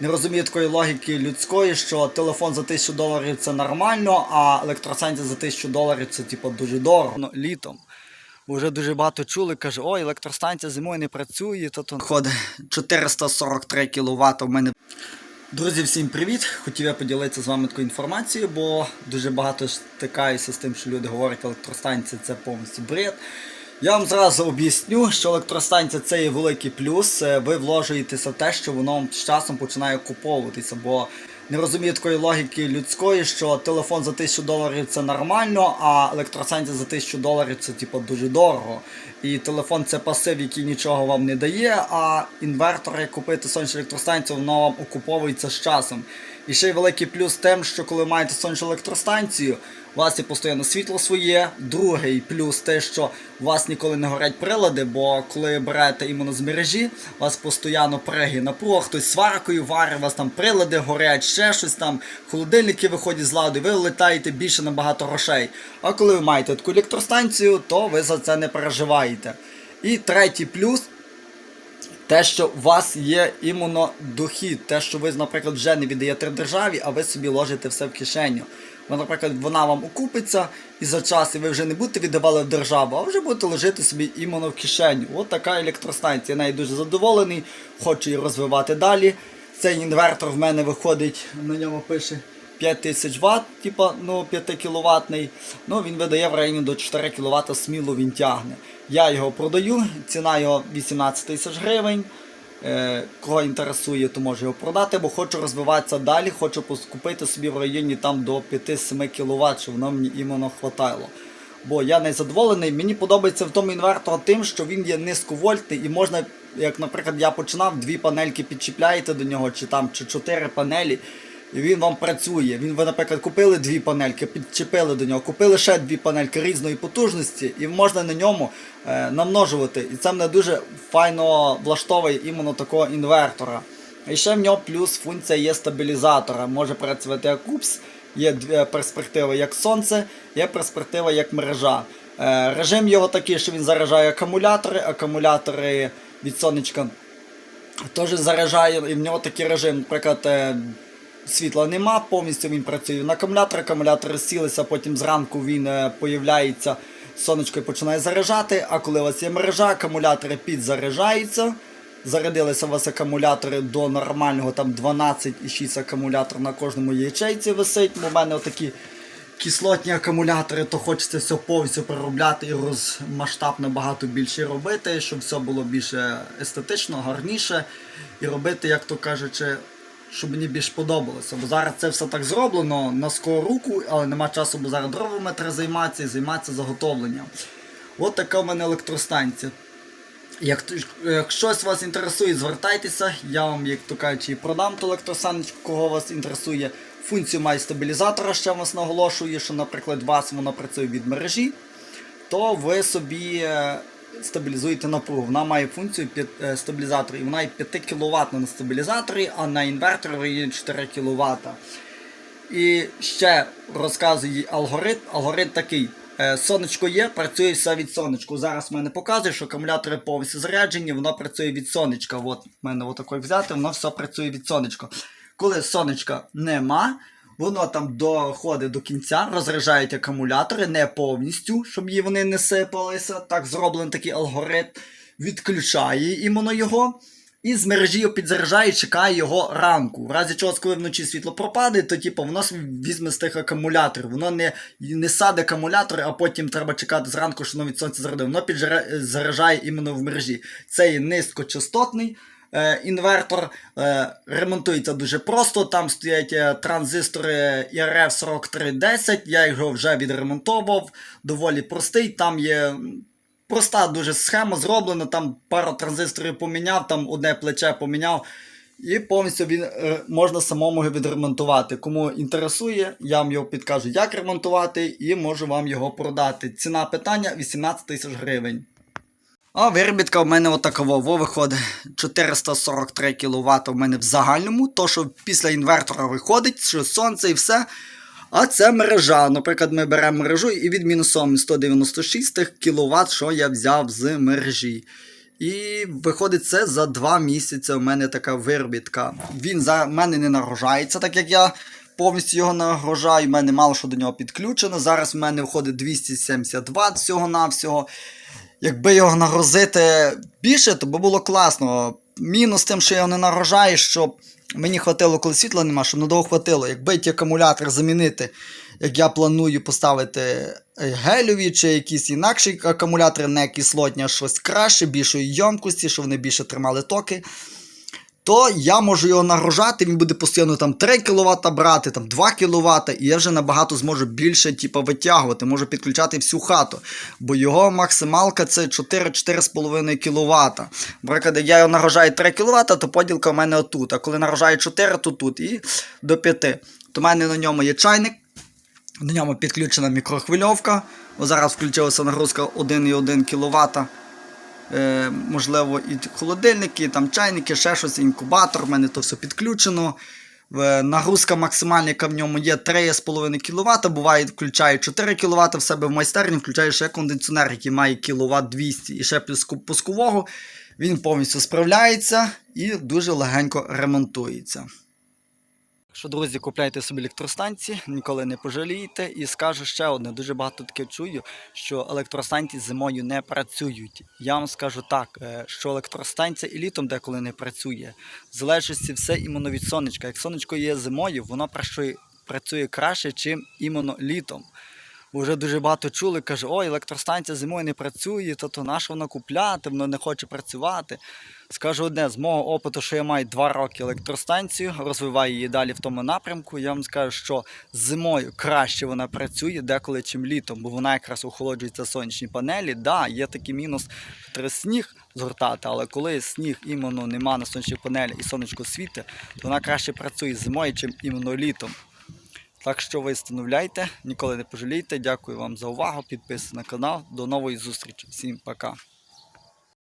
не розуміє такої логіки людської, що телефон за 1000 доларів це нормально, а електростанція за 1000 доларів це типу дуже дорого. Ну, літом. Бо вже дуже багато чули, каже, ой, електростанція зимою не працює, то то ходить 443 кВт в мене. Друзі, всім привіт! Хотів я поділитися з вами такою інформацією, бо дуже багато стикаюся з тим, що люди говорять, електростанція це повністю бред. Я вам зразу об'ясню, що електростанція це є великий плюс. Е, Ви вложуєтеся в те, що воно з часом починає окуповуватися, бо не розуміє такої логіки людської, що телефон за 1000 доларів це нормально, а електростанція за 1000 доларів це типу дуже дорого. І телефон це пасив, який нічого вам не дає, а інвертор, як купити сонячну електростанцію, воно вам окуповується з часом. І ще й великий плюс тим, що коли маєте сонячну електростанцію, у вас є постійно світло своє. Другий плюс те, що у вас ніколи не горять прилади, бо коли берете іменно з мережі, у вас постійно приги напруга, хтось сваркою варить, у вас там прилади горять, ще щось там, холодильники виходять з ладу, ви летаєте більше набагато грошей. А коли ви маєте таку електростанцію, то ви за це не переживаєте. І третій плюс те, що у вас є іменно дохід, те, що ви, наприклад, вже не віддаєте державі, а ви собі ложите все в кишеню. Наприклад, вона вам окупиться і за час, і ви вже не будете віддавали в державу, а вже будете ложити собі іменно в кишеню. От така електростанція. Я нею дуже задоволений, хочу її розвивати далі. Цей інвертор в мене виходить, на ньому пише 5000 Вт, типа, ну 5 кВт. Ну, він видає в районі до 4 кВт сміло він тягне. Я його продаю, ціна його 18 тисяч гривень. Е, кого інтересує, то може його продати, бо хочу розвиватися далі, хочу купити собі в районі там до 5-7 кВт, щоб воно мені іменно хватало. Бо я не задоволений, мені подобається в тому інвертор тим, що він є низьковольтний і можна, як, наприклад, я починав, дві панельки підчіпляєте до нього, чи там чи чотири панелі. І він вам працює. Він, ви, наприклад, купили дві панельки, підчепили до нього, купили ще дві панельки різної потужності, і можна на ньому е, намножувати. І це мене дуже файно влаштовує іменно такого інвертора. І ще в нього плюс функція є стабілізатора. Може працювати як УПС, є дві перспективи як сонце, є перспектива як мережа. Е, режим його такий, що він заряджає акумулятори, акумулятори від сонечка теж заряджає, і в нього такий режим, наприклад. е, Світла нема, повністю він працює на акумулятор, акумулятори сілися, потім зранку він е, появляється, сонечко і починає заряджати, а коли у вас є мережа, акумулятори підзаряджаються. Зарядилися у вас акумулятори до нормального там 12,6 акумулятор на кожному ячейці висить. У мене отакі кислотні акумулятори, то хочеться все повністю переробляти і розмасштаб набагато більше робити, щоб все було більше естетично, гарніше. І робити, як то кажучи, щоб мені більш подобалося. Бо зараз це все так зроблено на скору руку, але нема часу, бо зараз дровами треба займатися і займатися заготовленням. От така в мене електростанція. Як, як щось вас інтересує, звертайтеся, я вам, як то кажучи, продам ту електростанцію, кого вас інтересує. Функцію має стабілізатора, ще вас наголошую, що, наприклад, у вас воно працює від мережі, то ви собі е, стабілізуєте напругу. Вона має функцію е, стабілізатора, і вона є 5 кВт на стабілізаторі, а на інверторі є 4 кВт. І ще розказує алгоритм. Алгоритм такий. Е, Сонечко є, працює все від сонечку. Зараз в мене показує, що акумулятори повністю заряджені, воно працює від сонечка. От в мене отакой взяти, воно все працює від сонечка. Коли сонечка нема, воно там доходить до кінця, розряджають акумулятори не повністю, щоб її вони не сипалися. Так зроблений такий алгоритм, відключає іменно його. І з мережі його підзаряджає, чекає його ранку. В разі чого, коли вночі світло пропаде, то типу, воно візьме з тих акумуляторів. Воно не, не саде акумулятори, а потім треба чекати зранку, що воно від сонця заряде. Воно підзаряджає іменно в мережі. Це є низькочастотний інвертор. Е, ремонтується дуже просто. Там стоять е, транзистори IRF 4310. Я його вже відремонтовував. Доволі простий. Там є. Проста дуже схема зроблена, там пару транзисторів поміняв, там одне плече поміняв. І повністю він е, можна самому відремонтувати. Кому інтересує, я вам його підкажу, як ремонтувати, і можу вам його продати. Ціна питання 18 тисяч гривень. А виробітка в мене отакова Во виходить 443 кВт у мене в загальному. То, що після інвертора виходить, що сонце і все. А це мережа. Наприклад, ми беремо мережу і від мінусом 196 кВт, що я взяв з мережі. І виходить, це за два місяці у мене така виробітка. Він за мене не нагружається, так як я повністю його нагружаю. У мене мало що до нього підключено. Зараз в мене виходить 270 Вт всього-навсього. Якби його нагрузити більше, то би було класно. Мінус тим, що я його не нагрожаю, щоб мені хватило, коли світла нема, щоб надовго хватило. Якби ті акумулятор замінити, як я планую поставити гелюві чи якісь інакші акумулятори, не кислотні, а щось краще, більшої йомкості, щоб вони більше тримали токи, то я можу його нагружати, він буде постійно там 3 кВт брати, там 2 кВт, і я вже набагато зможу більше типу, витягувати, можу підключати всю хату. Бо його максималка це 4-4,5 кВт. Наприклад, я його нагружаю 3 кВт, то поділка в мене отут. А коли нагружаю 4, то тут і до 5. То в мене на ньому є чайник. До ньому підключена мікрохвильовка. О, зараз включилася нагрузка 1,1 кВт. Е, можливо, і холодильники, там чайники, ще щось, інкубатор, в мене то все підключено. Нагрузка максимальна, яка в ньому є 3,5 кВт, буває, включаю 4 кВт в себе в майстерні, включаю ще кондиціонер, який має кВт 200 і ще пускового. Він повністю справляється і дуже легенько ремонтується. Що, друзі, купляйте собі електростанції, ніколи не пожалієте. І скажу ще одне: дуже багато таке чую, що електростанції зимою не працюють. Я вам скажу так, е, що електростанція і літом деколи не працює. В залежності все іменно від сонечка. Як сонечко є зимою, воно працює, працює краще, чим іменно літом. Вже дуже багато чули, каже, ой, електростанція зимою не працює, то то на що воно купляти, воно не хоче працювати. Скажу одне, з мого опиту, що я маю два роки електростанцію, розвиваю її далі в тому напрямку. Я вам скажу, що зимою краще вона працює деколи, чим літом, бо вона якраз охолоджується сонячні панелі. Да, є такий мінус, треба сніг згортати, але коли сніг іменно нема на сонячних панелі і сонечко світить, то вона краще працює зимою, чим іменно літом. Так що ви становляйте, ніколи не пожалійте. Дякую вам за увагу. Підписуйтесь на канал. До нової зустрічі. Всім пока.